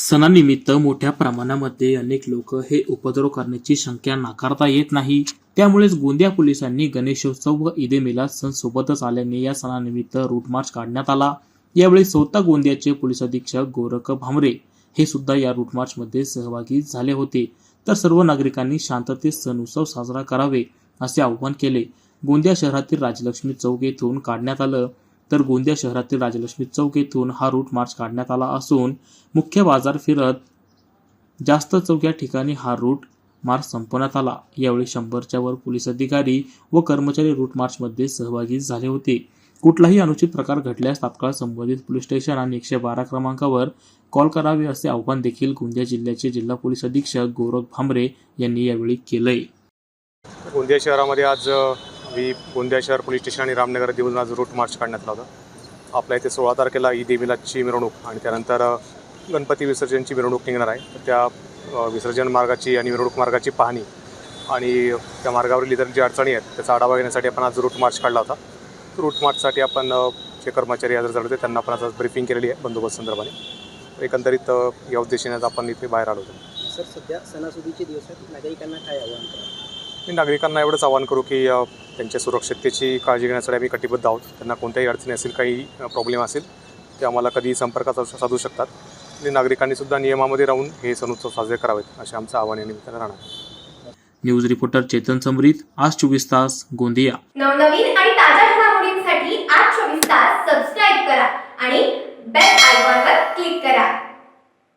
सणानिमित्त मोठ्या प्रमाणामध्ये अनेक लोक हे उपद्रव करण्याची शंका नाकारता येत नाही. त्यामुळेच गोंदिया पोलिसांनी गणेशोत्सव व ईदे मिलाद सण सोबतच आल्याने या सणानिमित्त रूट मार्च काढण्यात आला. यावेळी स्वतः गोंदियाचे पोलीस अधीक्षक गोरख भामरे हे सुद्धा या रूट मार्चमध्ये सहभागी झाले होते. तर सर्व नागरिकांनी शांततेत सण उत्सव साजरा करावे असे आवाहन केले. गोंदिया शहरातील राजलक्ष्मी चौक येथून काढण्यात आलं. तर गोंदिया शहरातील राजलक्ष्मी चौक येथून हा रूट मार्च काढण्यात आला असून मुख्य बाजार फिरत जास्त चौक या ठिकाणी हा रूट मार्च संपवण्यात आला. यावेळी शंभरच्या वर पोलीस अधिकारी व कर्मचारी रूट मार्चमध्ये सहभागी झाले होते. कुठलाही अनुचित प्रकार घडल्यास तात्काळ संबंधित पोलीस स्टेशन आणि एकशे बारा क्रमांकावर कॉल करावे असे आवाहन देखील गोंदिया जिल्ह्याचे जिल्हा पोलीस अधीक्षक गौरव भांबरे यांनी यावेळी केलंय. गोंदिया शहरामध्ये आज अ, गोंदिया शहर पोलीस स्टेशन आणि रामनगर देऊन आज रूट मार्च काढण्यात आला होता. आपल्या इथे सोळा तारखेला ईद मिलादची मिरवणूक आणि त्यानंतर गणपती विसर्जनची मिरवणूक निघणार आहे. तर त्या विसर्जन मार्गाची आणि मिरवणूक मार्गाची पाहणी आणि त्या मार्गावरील इतर जी अडचणी आहेत त्याचा आढावा घेण्यासाठी आपण आज रूट मार्च काढला होता. रूट मार्चसाठी आपण जे कर्मचारी हजर झाले होते त्यांना आपण आज ब्रिफिंग केलेली आहे बंदोबस्त संदर्भाने. एकंदरीत या उद्देशाने आपण इथे बाहेर आलो होतो. सर सध्या सणासुदीचे दिवस आहेत. नागरिकांना काय आव्हान मी नागरिकांना एवढंच आवाहन करू की त्यांच्या सुरक्षिततेची काळजी घेण्यासाठी आम्ही कटिबद्ध आहोत. त्यांना कोणत्याही अडचणी असेल काही प्रॉब्लेम असेल ते आम्हाला कधीही संपर्कात साधू- साधू शकतात. आणि नागरिकांनी सुद्धा नियमामध्ये राहून हे सण उत्सव साजरे करावेत असे आमचं आव्हान या निमित्तानं राहणार न्यूज रिपोर्टर चेतन समरीत आज चोवीस तास गोंदिया. नवनवीन आणि ताज्या घडामोडींसाठी आज चोवीस तास सबस्क्राईब करा आणि